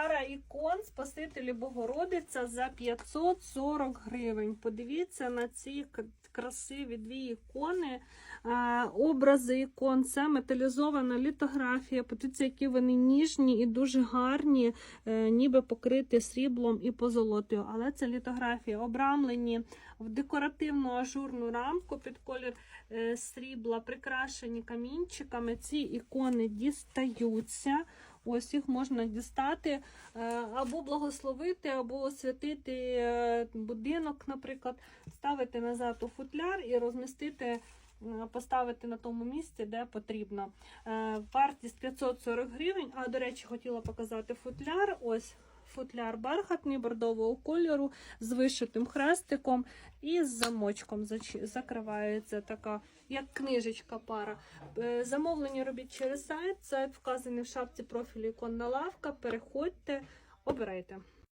Пара ікон Спасителі Богородиця за 540 гривень. Подивіться на ці красиві дві ікони, е, образи ікон. Це металізована літографія. Подивіться, які вони ніжні і дуже гарні, е, ніби покриті сріблом і позолотою. Але це літографія обрамлені в декоративну ажурну рамку під колір е, срібла, прикрашені камінчиками. Ці ікони дістаються. Ось їх можна дістати е, або благословити, або освятити е, будинок, наприклад, ставити назад у футляр і розмістити, поставити на тому місці, де потрібно. Е, Вартість 540 гривень. А, до речі, хотіла показати футляр. Ось футляр бархатний бордового кольору з вишитим хрестиком і з замочком закривається така, як книжечка пара. Е, Замовлення робіть через сайт. Сайт вказаний в шапці профілю іконна лавка. Переходьте, обирайте.